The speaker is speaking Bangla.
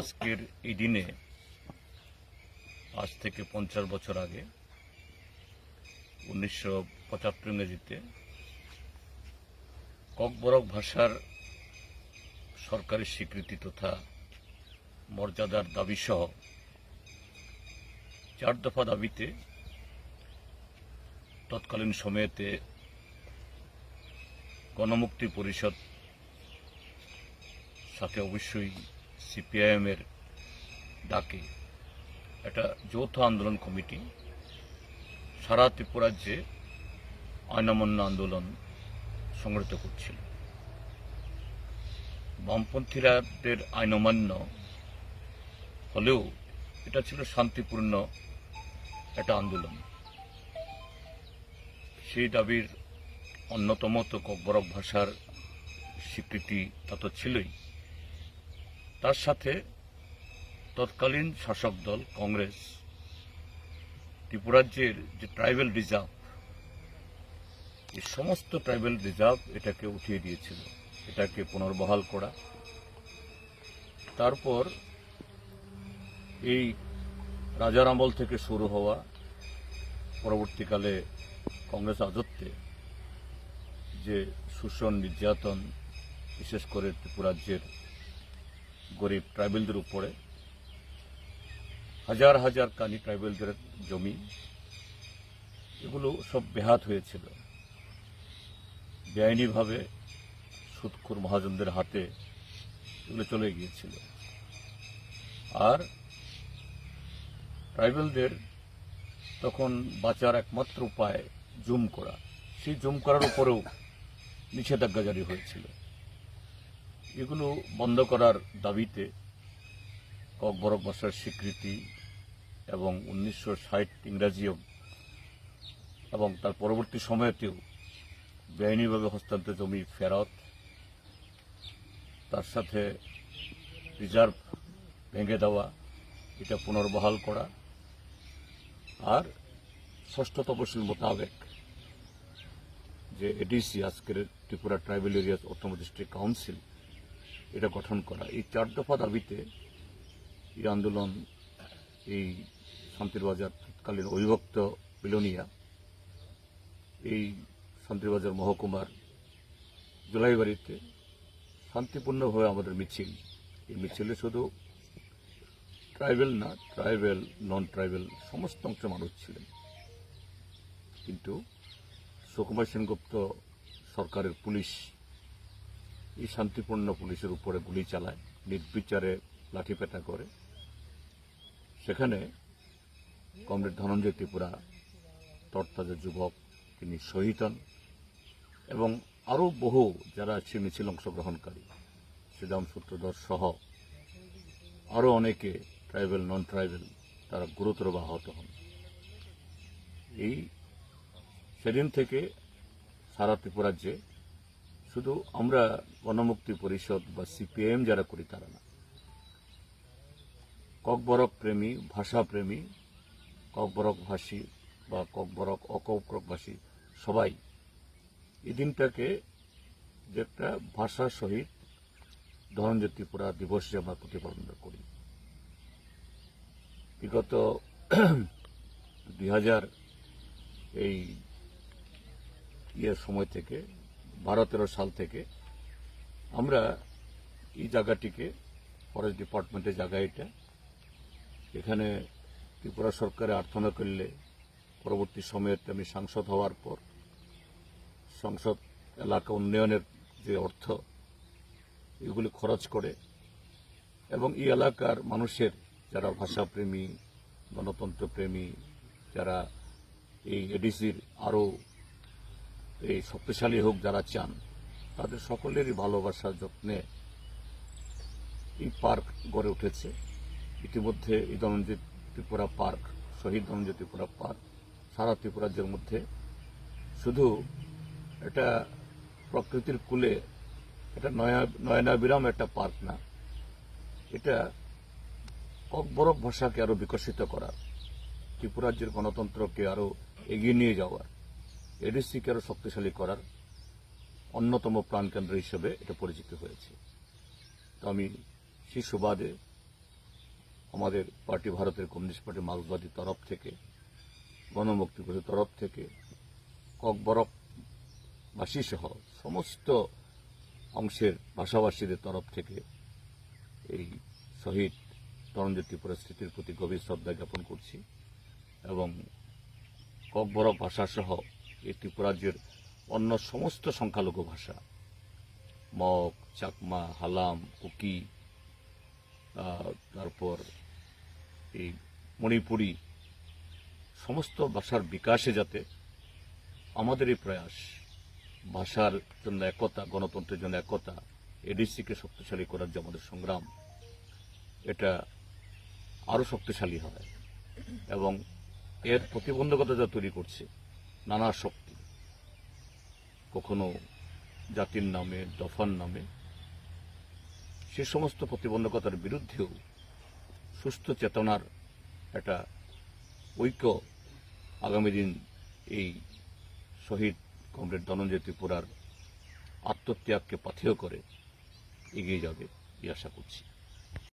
আজকের এই দিনে, আজ থেকে পঞ্চাশ বছর আগে, উনিশশো পঁচাত্তর ইংরেজিতে ককবরক ভাষার সরকারি স্বীকৃতি তথা মর্যাদার দাবিসহ চার দফা দাবিতে তৎকালীন সময়েতে গণমুক্তি পরিষদ সাথে অবশ্যই সিপিআইএম এর ডাকে একটা যৌথ আন্দোলন কমিটি, সারা ত্রিপুরাজ্যে আইনামান্য আন্দোলন সংগঠিত করছিল। বামপন্থীরাদের আইনমান্য হলেও এটা ছিল শান্তিপূর্ণ একটা আন্দোলন। সেই দাবির অন্যতম তো ককবরক ভাষার স্বীকৃতি তা তো ছিলই। তার সাথে তৎকালীন শাসক দল কংগ্রেস ত্রিপুরাজ্যের যে ট্রাইবেল রিজার্ভ, এই সমস্ত ট্রাইবেল রিজার্ভ এটাকে উঠিয়ে দিয়েছিল। এটাকে পুনর্বহাল করা। তারপর এই রাজার আমল থেকে শুরু হওয়া পরবর্তীকালে কংগ্রেস রাজত্বে যে শোষণ নির্যাতন, বিশেষ করে ত্রিপুরাজ্যের গরিব ট্রাইবেলদের উপরে হাজার হাজার কানি ট্রাইবেলদের জমি, এগুলো সব বেহাত হয়েছিল। বেআইনিভাবে সুৎখুর মহাজনদের হাতে এগুলো চলে গিয়েছিল। আর ট্রাইবেলদের তখন বাঁচার একমাত্র উপায় জুম করা। সেই জুম করার উপরেও নিষেধাজ্ঞা জারি হয়েছিল। এগুলো বন্ধ করার দাবিতে ককবরক ভাষার স্বীকৃতি এবং উনিশশো ষাট ইংরাজিও এবং তার পরবর্তী সময়তেও বেআইনিভাবে হস্তান্তর জমি ফেরত। তার সাথে রিজার্ভ ভেঙে দেওয়া, এটা পুনর্বহাল করা। আর ষষ্ঠ তপশিল মোতাবেক যে এডিসি আজকের Tripura tribal areas autonomous district council এটা গঠন করা। এই চার দফা দাবিতে এই আন্দোলন, এই শান্তিরবাজার তৎকালীন অবিভক্ত বিলোনিয়া, এই শান্তিরবাজার মহকুমার জুলাইবাড়িতে শান্তিপূর্ণভাবে আমাদের মিছিল। এই মিছিলে শুধু ট্রাইবেল না, ট্রাইবেল নন ট্রাইবেল সমস্ত অংশের মানুষ ছিলেন। কিন্তু সুকুমার সেনগুপ্ত সরকারের পুলিশ এই শান্তিপূর্ণ পুলিশের উপরে গুলি চালায়, নির্বিচারে লাঠিপেটা করে। সেখানে কমরেড ধনঞ্জয় ত্রিপুরা তরতাজা যুবক, তিনি শহীদ হন এবং আরও বহু যারা সে মিছিল অংশগ্রহণকারী শ্রীরাম সূত্রধর সহ আরও অনেকে ট্রাইবেল নন ট্রাইবেল তারা গুরুতর আহত হন। এই সেদিন থেকে সারা ত্রিপুরাজ্যে শুধু আমরা গণমুক্তি পরিষদ বা সিপিএম যারা করি, তারা না। ককবরক প্রেমী, ভাষা প্রেমী, ককবরক ভাষী বা ককবরক অকবরক ভাষী, সবাই এই দিনটাকে যে একটা ভাষা সহিত ধনঞ্জয় ত্রিপুরা দিবস হিসেবে আমরা প্রতিপালন করি। বিগত দুই হাজার এই ইয়ের সময় থেকে বারো তেরো সাল থেকে আমরা এই জায়গাটিকে ফরেস্ট ডিপার্টমেন্টের জায়গা এটা। এখানে ত্রিপুরা সরকারে আর্থনা করলে পরবর্তী সময়ে আমি সাংসদ হওয়ার পর সংসদ এলাকা উন্নয়নের যে অর্থ, এগুলি খরচ করে এবং এই এলাকার মানুষের যারা ভাষাপ্রেমী গণতন্ত্র প্রেমী যারা এই এডিসির আরও এই শক্তিশালী হোক যারা চান, তাদের সকলেরই ভালোবাসা যত্নে এই পার্ক গড়ে উঠেছে। ইতিমধ্যে এই ধনঞ্জয় ত্রিপুরা পার্ক, শহীদ ধনঞ্জয় ত্রিপুরা পার্ক, সারা ত্রিপুরাজ্যের মধ্যে শুধু এটা প্রকৃতির কূলে এটা নয়া নয়নাবিরাম একটা পার্ক না, এটা ককবরক ভাষাকে আরও বিকশিত করার ত্রিপুরাজ্যের গণতন্ত্রকে আরও এগিয়ে নিয়ে যাওয়ার এডিসিকে আরও শক্তিশালী করার অন্যতম প্রাণকেন্দ্র হিসেবে এটা পরিচিত হয়েছে। তো আমি সেই সুবাদে আমাদের পার্টি, ভারতের কমিউনিস্ট পার্টি মার্ক্সবাদী তরফ থেকে গণমুক্তি তরফ থেকে, ককবরকবাসী সহ সমস্ত অংশের ভাষাভাষীদের তরফ থেকে এই শহীদ তরণজ্যোতি পরিস্থিতির প্রতি গভীর শ্রদ্ধা জ্ঞাপন করছি এবং ককবরক ভাষা সহ এই ত্রিপুরাজ্যের অন্য সমস্ত সংখ্যালঘু ভাষা। মগ, চাকমা, হালাম কুকি তারপর এই মণিপুরি সমস্ত ভাষার বিকাশে যাতে আমাদের এই প্রয়াস, ভাষার জন্য একতা, গণতন্ত্রের জন্য একতা, এডিসিকে শক্তিশালী করার যে আমাদের সংগ্রাম, এটা আরও শক্তিশালী হয় এবং এর প্রতিবন্ধকতা যা তৈরি করছে নানা শক্তি। কখনো জাতির নামে, দফার নামে। সে সমস্ত প্রতিবন্ধকতার বিরুদ্ধেও সুস্থ চেতনার একটা ঐক্য আগামী দিন এই শহীদ কমরেড ধনঞ্জয় ত্রিপুরার আত্মত্যাগকে পাথেয় করে এগিয়ে যাবে, এই আশা করছি।